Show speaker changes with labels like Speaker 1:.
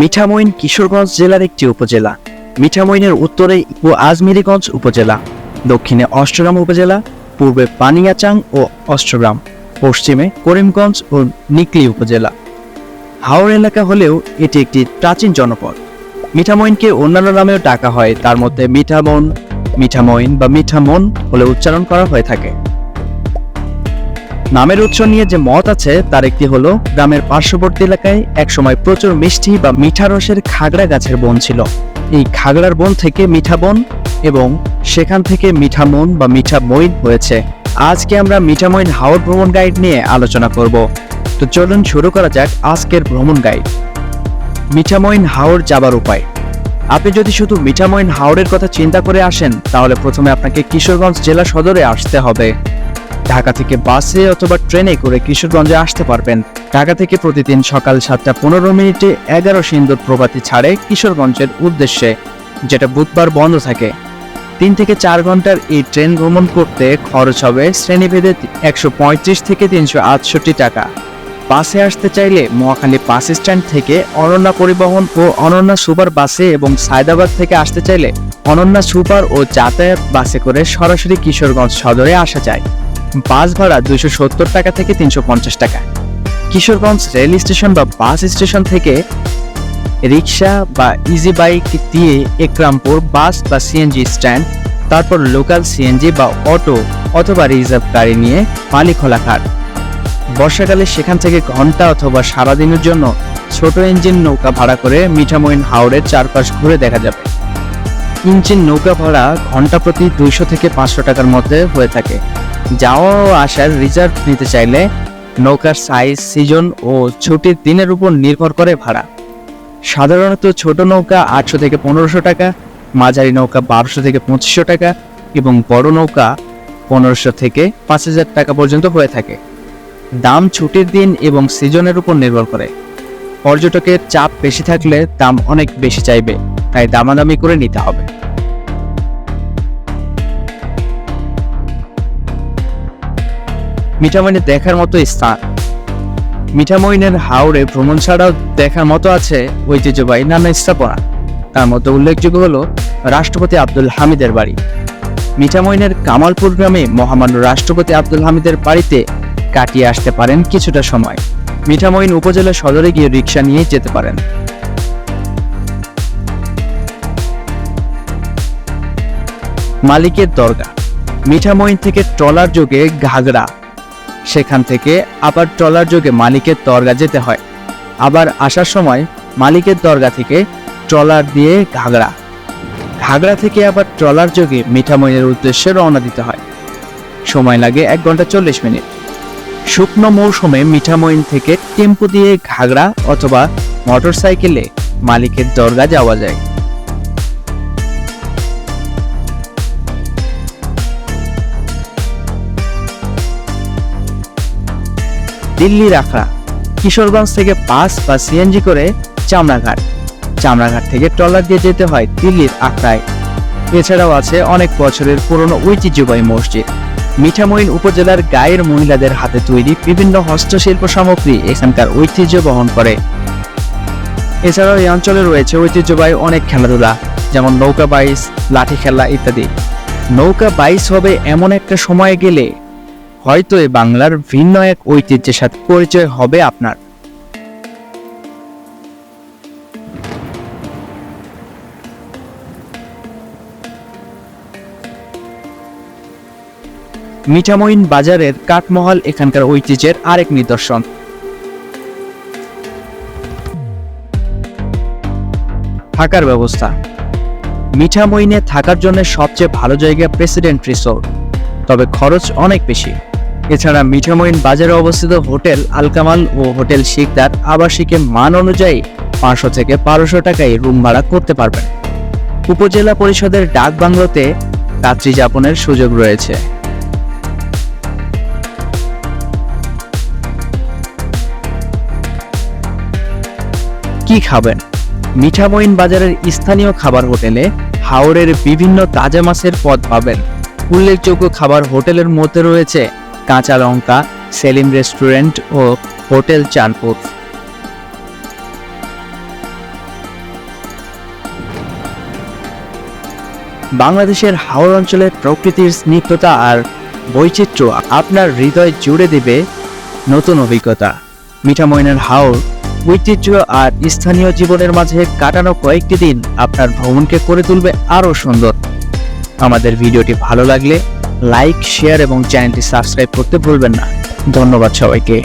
Speaker 1: মিঠামইন কিশোরগঞ্জ জেলার একটি উপজেলা। মিঠামইনের উত্তরে ও আজমিরিগঞ্জ উপজেলা। দক্ষিণে অষ্টগ্রাম উপজেলা, পূর্বে পানিয়াচাং ও অষ্টগ্রাম। পশ্চিমে করিমগঞ্জ ও নিকলি উপজেলা। হাওড় এলাকা হলেও এটি একটি প্রাচীন জনপদ। মিঠামইনকে অন্যান্য নামেও ডাকা হয়। তার মধ্যে মিঠামন, মিঠামইন বা মিঠামন বলে উচ্চারণ করা হয়ে থাকে। নামের উৎস নিয়ে যে মত আছে, তার একটি হলো, গ্রামের পার্শ্ববর্তী এলাকায় একসময় প্রচুর মিষ্টি বা মিঠা রসের খাগড়া গাছের বন ছিল। এই খাগড়ার বন থেকে মিঠা বন এবং সেখান থেকে মিঠা মন বা মিঠা মইন হয়েছে। আজকে আমরা মিঠামইন হাওড় ভ্রমণ গাইড নিয়ে আলোচনা করব। তো চলুন শুরু করা যাক আজকের ভ্রমণ গাইড। মিঠামইন হাওড় যাবার উপায়। আপনি যদি শুধু মিঠামইন হাওড়ের কথা চিন্তা করে আসেন, তাহলে প্রথমে আপনাকে কিশোরগঞ্জ জেলা সদরে আসতে হবে। ঢাকা থেকে বাসে অথবা ট্রেনে করে কিশোরগঞ্জে আসতে পারবেন। ঢাকা থেকে প্রতিদিন সকাল সাতটা পনেরো মিনিটে এগারো সিন্দুর প্রভাতী ছাড়ে কিশোরগঞ্জের উদ্দেশ্যে, যেটা বুধবার বন্ধ থাকে। তিন থেকে চার ঘণ্টার এই ট্রেন ভ্রমণ করতে খরচ হবে শ্রেণীভেদে একশো পঁয়ত্রিশ থেকে তিনশো আটষট্টি টাকা। বাসে আসতে চাইলে মহাখালী বাস স্ট্যান্ড থেকে অনন্যা পরিবহন ও অনন্যা সুপার বাসে এবং সায়দাবাদ থেকে আসতে চাইলে অনন্যা সুপার ও যাতায়াত বাসে করে সরাসরি কিশোরগঞ্জ সদরে আসা যায়। বাস ভাড়া দুইশো সত্তর টাকা থেকে তিনশো পঞ্চাশ টাকা। কিশোরগঞ্জ রেল স্টেশন বা বাস স্টেশন থেকে রিক্সা বা ইজি বাইক দিয়ে একরামপুর বাস বা সিএনজি স্ট্যান্ড তারপর লোকাল সিএনজি বা অটো অথবা রিজার্ভ গাড়ি নিয়ে মালিখোলা ঘাট বর্ষাকালে সেখান থেকে ঘণ্টা অথবা সারাদিনের জন্য ছোট ইঞ্জিন নৌকা ভাড়া করে মিঠামইন হাওড়ের চারপাশ ঘুরে দেখা যাবে। ইঞ্জিন নৌকা ভাড়া ঘণ্টা প্রতি দুইশো থেকে পাঁচশো টাকার মধ্যে হয়ে থাকে। যাওয়া ও আসার রিজার্ভ নিতে চাইলে নৌকার সাইজ সিজন ও ছুটির দিনের উপর নির্ভর করে ভাড়া। সাধারণত ছোট নৌকা আটশো থেকে পনেরোশো টাকা, মাঝারি নৌকা বারোশো থেকে পঁচিশশো টাকা এবং বড় নৌকা পনেরোশো থেকে পাঁচ হাজার টাকা পর্যন্ত হয়ে থাকে। দাম ছুটির দিন এবং সিজনের উপর নির্ভর করে। পর্যটকের চাপ বেশি থাকলে দাম অনেক বেশি চাইবে, তাই দামাদামি করে নিতে হবে। মিঠামইনে দেখার মতো স্থান। মিঠামইনের হাওড়ে ভ্রমণ ছাড়াও দেখার মতো আছে ঐতিহ্যবাহী নানা স্থাপনা। তার মধ্যে উল্লেখযোগ্য হলো রাষ্ট্রপতি আব্দুল হামিদের বাড়ি। মিঠামইনের কামালপুর গ্রামে মহামান্য রাষ্ট্রপতি আব্দুল হামিদের বাড়িতে কাটিয়ে আসতে পারেন কিছুটা সময়। মিঠামইন উপজেলা সদরে গিয়ে রিক্সা নিয়ে যেতে পারেন। মালিকের দরগা। মিঠামইন থেকে ট্রলার যোগে ঘাগড়া সেখান থেকে আবার ট্রলার যোগে মালিকের দরগা যেতে হয়। আবার আসার সময় মালিকের দরগা থেকে ট্রলার দিয়ে ঘাগড়া। ঘাগড়া থেকে আবার ট্রলার যোগে মিঠামইনের উদ্দেশ্যে রওনা দিতে হয়। সময় লাগে এক ঘণ্টা চল্লিশ মিনিট। শুকনো মৌসুমে মিঠামইন থেকে টেম্পো দিয়ে ঘাগড়া অথবা মোটরসাইকেলে মালিকের দরগা যাওয়া যায়। দিল্লির আখড়া, কিশোরগঞ্জ থেকে বাস বা সিএনজি করে চামড়াঘাট। চামড়াঘাট থেকে ট্রলার দিয়ে যেতে হয় দিল্লির আখড়ায়। এছাড়াও আছে অনেক বছরের পুরনো ঐতিহ্যবাহী মসজিদ। মিঠামইন উপজেলার গায়ের মহিলাদের হাতে তৈরি বিভিন্ন হস্তশিল্প সামগ্রী এখানকার ঐতিহ্য বহন করে। এছাড়াও এই অঞ্চলে রয়েছে ঐতিহ্যবাহী অনেক খেলাধুলা, যেমন নৌকা বাইস, লাঠি খেলা ইত্যাদি। নৌকা বাইস হবে এমন একটা সময়ে গেলে হয়তো এ বাংলার ভিন্ন এক ঐতিহ্যের সাথে পরিচয় হবে আপনার। মিঠামইন বাজারের কাঠমহল এখানকার ঐতিহ্যের আরেক নিদর্শন। থাকার ব্যবস্থা। মিঠামইনে থাকার জন্য সবচেয়ে ভালো জায়গা প্রেসিডেন্ট রিসোর্ট, তবে খরচ অনেক বেশি। এছাড়া মিঠামইন বাজারে অবস্থিত হোটেল আলকামাল ও হোটেল শিকদার আবাসিকের মান অনুযায়ী পাঁচশো থেকে বারোশো টাকায় রুম ভাড়া করতে পারবেন। উপজেলা পরিষদের ডাক বাংলোতে রাত্রি যাপনের সুযোগ রয়েছে। কি খাবেন? মিঠামইন বাজারের স্থানীয় খাবার হোটেলে হাওড়ের বিভিন্ন তাজা মাছের পদ পাবেন। উল্লেখযোগ্য খাবার হোটেলের মধ্যে রয়েছে কাঁচা লঙ্কা, সেলিম রেস্টুরেন্ট ও হোটেল চাঁদপুর। বাংলাদেশের হাওর অঞ্চলের প্রকৃতির স্নিগ্ধতা আর বৈচিত্র্য আপনার হৃদয় জুড়ে দেবে নতুন অভিজ্ঞতা। মিঠাময়নার হাওর, ঐতিহ্য আর স্থানীয় জীবনের মাঝে কাটানো কয়েকটি দিন আপনার ভ্রমণকে করে তুলবে আরও সুন্দর। আমাদের ভিডিওটি ভালো লাগলে লাইক শেয়ার এবং চ্যানেলটি সাবস্ক্রাইব করতে ভুলবেন না। ধন্যবাদ সবাইকে।